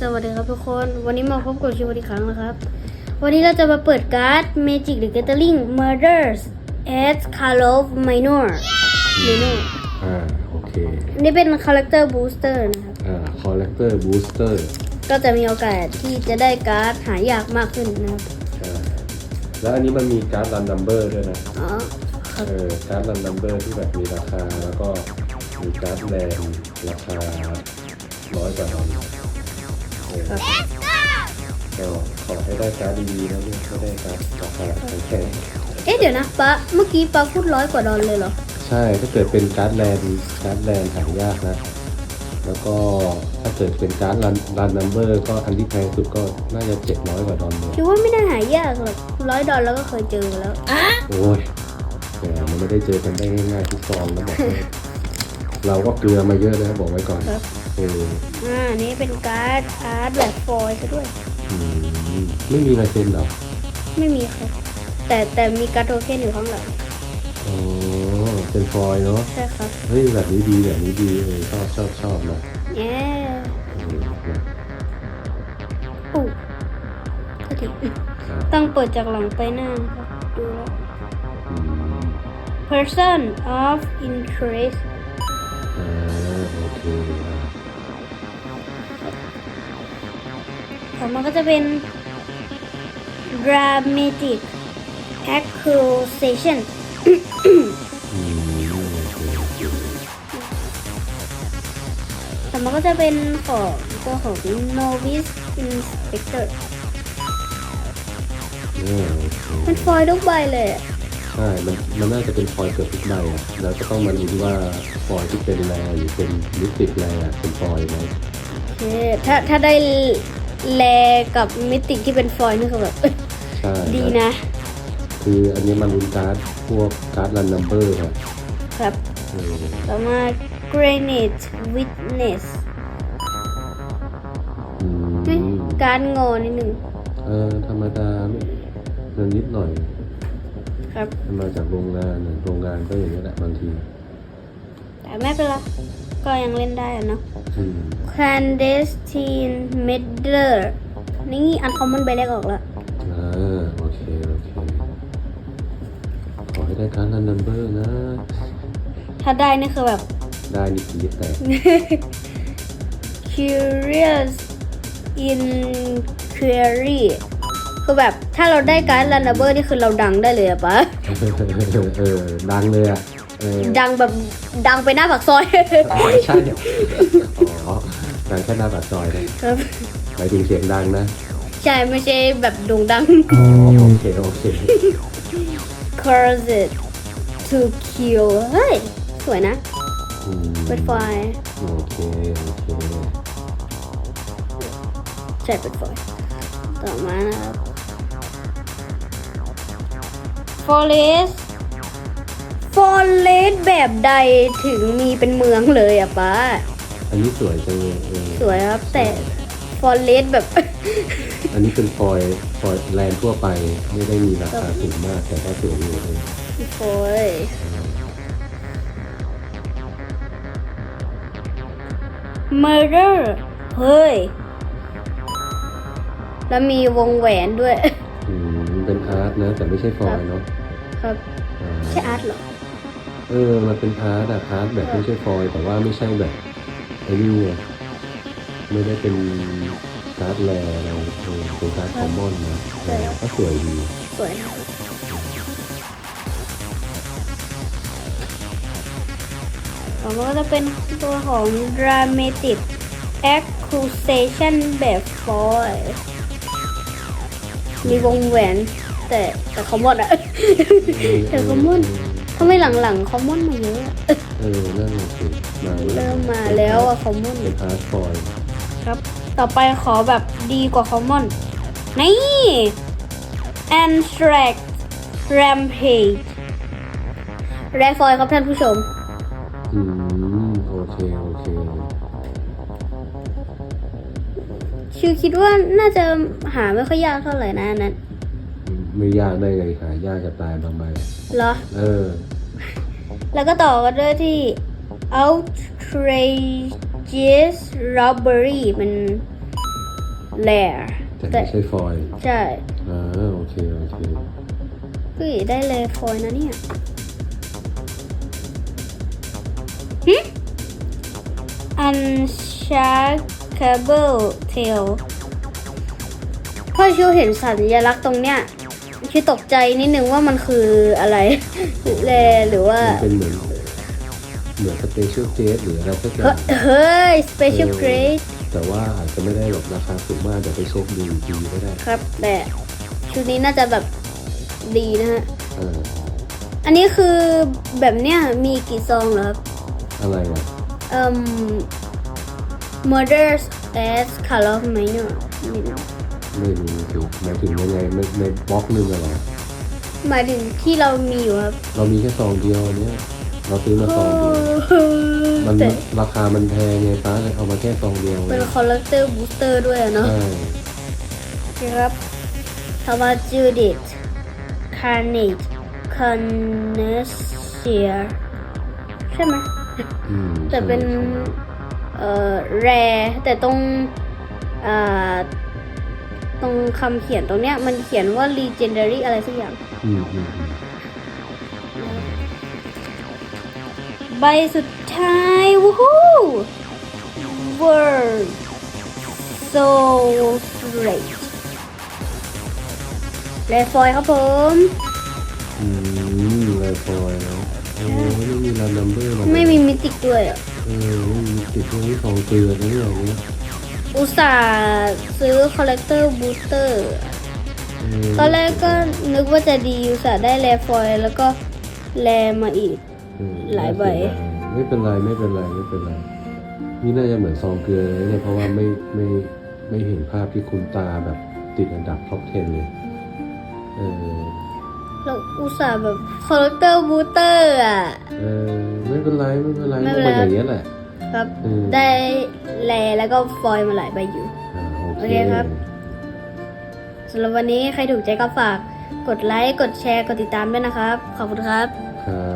สวัสดีครับทุกคน วันนี้มาพบกับชิวอีกครั้งนะครับ วันนี้เราจะมาเปิดการ์ด Magic the Gathering Murders at Karlov Minor Minor อ่าโอเคนี่เป็น Character Booster นะครับ อ่าคอลเลกเตอร์บูสเตอร์ก็จะมีโอกาสที่จะได้การ์ดหายากมากขึ้นนะครับอ่าแล้วอันนี้มันมีการ์ดรันนัมเบอร์ด้วยนะ อ๋อครับเออ การ์ดรันนัมเบอร์ที่แบบมีราคา แล้วก็มีการ์ดแรงราคาร้อยกว่าดอลลาร์ เออครับก็ขอให้ได้การ์ดดีๆนะเนี่ยไม่ได้การ์ดราคาแพงเอ๊ะเดี๋ยวนะปะเมื่อกี้ปะพูดร้อยกว่าดอลเลยเหรอ ๆใช่ถ้าเกิดเป็นการ์ดแลนการ์ดแลนหายากนะ แล้วก็ถ้าเกิดเป็นการ์ดรันรันนัมเบอร์ก็อันที่แพงสุดก็น่าจะเจ็ดร้อยกว่าดอลลาร์คิดว่าไม่น่าหายากหรอกร้อยดอลแล้วก็เคยเจอมาแล้ว โอ้ยแต่มันไม่ได้เจอกันได้ง่ายๆทุกซองนะบอกให้ เราก็เกลือมาเยอะนะบอกไว้ก่อนครับ เอออ่านี่เป็นการ์ดอาร์ตแบบฟอยล์ซะด้วย อืมไม่มีลายเซ็นเหรอไม่มีครับ แต่แต่มีการ์ดโทเค็นอยู่ข้างหลังอ๋อเป็นฟอยล์เนาะใช่ครับเฮ้ยแบบนี้ดีแบบนี้ดีเออชอบชอบชอบนะแย่เออนะอู้ก็ดีอะต้องเปิดจากหลังไปหน้านะครับดูแล้ว อืม person of interest อ่าโอเคอะต่อมาก็จะเป็น dramatic accusation อืมโอเคโอเคต่อมาก็จะเป็นของตัวของ novice inspector เออโอเคมันฟอยล์ทุกใบเลยอะ ใช่ มันมันน่าจะเป็นฟอยล์เกือบทุกใบอะแล้วก็ต้องมาดูว่าฟอยล์ที่เป็นแรหรือเป็นลิปติกแรอะเป็นฟอยล์ไหมโอเคถ้าถ้าได้แลกับมิติที่เป็นฟอยล์นี่คือแบบ ใช่ดีนะ คืออันนี้มันรุนการ์ดพวกการ์ดรันนัมเบอร์ครับครับ เออต่อมา granite witness อืเฮ้ยมการงอนิดหนึ่งเออธรรมดาไม่เงินนิดหน่อย ครับมันมาจากโรงงานเนี่ยโรงงานก็อย่างนี้ยแหละบางที แต่ไม่เป็นไรก็ยังเล่นได้อะเนาะอืม clandestine meddler นี่อันคอมมอนใบแรกออกแล้วอ่าโอเค โอเค ขอให้ได้การ์ดรันนัมเบอร์นะ ถ้าได้นี่คือแบบ ได้นี่กรีดแต่ curious inquiry คือแบบถ้าเราได้การ์ดลันดับเบอร์นี่คือเราดังได้เลยอะปะเออดังเลยอะเออดังแบบดังไปหน้าปากซอย อ๋อใช่อ๋อดังแค่หน้าปากซอยนะครับ หมายถึงเสียงดังนะใช่ไม่ใช่แบบโด่งดัง อ๋อโอเคโอเค cause it to kill เฮ้ย สวยนะอืมเปิดไฟโอเคโอเค ใช่เปิดไฟต่อมานะครับ forest forest แบบใดถึงมีเป็นเมืองเลยอะป้า อันนี้สวยจังเลยเออสวยครับแต่ forest แบบ อันนี้เป็นฟอยล์ฟอยล์แลนด์ทั่วไปไม่ได้มีราคาสูงมากแต่ก็สวยอยู่เลยโอ้ย murder เฮ้ย แล้วมีวงแหวนด้วย อืมเป็นอาร์ตนะ แต่ไม่ใช่ฟอยล์เนาะ ครับอ่าใช่อาร์ตเหรอ เออ มันเป็นอาร์ตอะอาร์ตแบบไม่ใช่ฟอยล์แต่ว่าไม่ใช่แบบไอ้นี่ไงไม่ได้เป็นการ์ดแรอะไรเออเป็นการ์ดคอมมอนนะเออก็สวยดี สวยนะต่อมาก็จะเป็นตัวของ dramatic accusation แบบฟอยล์มีวงแหวน แต่แต่คอมมอนอะแต่คอมมอนทำไมหลังๆคอมมอนมาเยอะอะเออนั่นแหละสิมาเริ่มมาแล้วอะคอมมอนเป็นอาร์ตฟอยล์ครับ ต่อไปขอแบบดีกว่าคอมมอนนี่ Anthrax Rampage แรฟอยครับท่านผู้ชม อืม โอเค โอเคชื่อคิดว่าน่าจะหาไม่ค่อยยากเท่าไหร่นะอันนั้น ไม่ยากได้ไงหายากจะตายบางใบเหรอ เออ แล้วก็ต่อกันด้วยที่ outrageous robbery มันแลแต่ไม่ใช่ฟอยล์ใช่อ่าโอเค โอเค เฮ้ยได้แลฟอยนะเนี่ยหึ Unsharkable tail พ่อชิวเห็นสัญลักษณ์ตรงเนี้ย ชิวตกใจนิดนึงว่ามันคืออะไรแลหรือว่า มันเป็นเหมือนเหมือนสเปเชียลเกสหรืออะไรสักอเฮ้ย่ายงเฮ้ย special grade แต่ว่าอาจจะไม่ได้แบบราคาสูงมากเดี๋ยวไปเช็คดูอีกทีก็ได้ครับ แต่ชุดนี้น่าจะแบบดีนะฮะเอออันนี้คือแบบเนี้ยมีกี่ซองเหรอครับอะไรอะเอ่ม Murders as Color of Minor ไม่รู้ ไม่รู้ถูกหมายถึงยังไงในในบล็อกหนึ่งอะเหรอหมายถึงที่เรามีอยู่ครับเรามีแค่ซองเดียวเนี่ยเราซื้อมาซองเดียวมันแต่ราคามันแพงไงป้าเลยเอามาแค่ซองเดียวเป็น Collector Booster ด้วยอะเนาะใช่ครับทว่า Judith Carnage c o n n e s s i r ใช่ไหมอืมแต่เป็นใช่เอ่อ แรแต่ตรง อ่า ตรงคำเขียนตรงเนี้ยมันเขียนว่า legendary อะไรสักอย่าง อืมอืมอืมใบสุดท้ายวู้ฮู้ word so straight แลฟอยครับผม อืมเลยฟอยล์นะโอ้ไม่มีรันนัมเบอร์มาไม่มีมิติกด้วยอะ เออไม่มีติดตรงนี้ของเกลือนะเนี่ย อย่างเงี้ยอุตส่าห์ซื้อ collector booster เออตอนแรกก็นึกว่าจะดีอุตส่าห์ได้แลฟอยแล้วก็แลมาอีกเออหลายใบ ไม่เป็นไรไม่เป็นไรไม่เป็นไร นี่น่าจะเหมือนซองเกลือเลยเนี่ยเพราะว่าไม่ไม่ไม่เห็นภาพที่คุณตาแบบติดอันดับท็อป 10 เลย เออเราอุตส่าห์แบบ collector booster อะ เออ ไม่เป็นไร ไม่เป็นไรไม่ต้เป็อนงไรเป็นอย่างนี้ยแหละ ครับ อืม ได้แลแล้วก็ฟอยล์มาหลายใบอยู่ อ่าโอโอเคเคครับ สำหรับวันนี้ใครถูกใจก็ฝาก กดไลค์ กดแชร์ กดติดตามด้วยนะครับ ขอบคุณครับ ครับ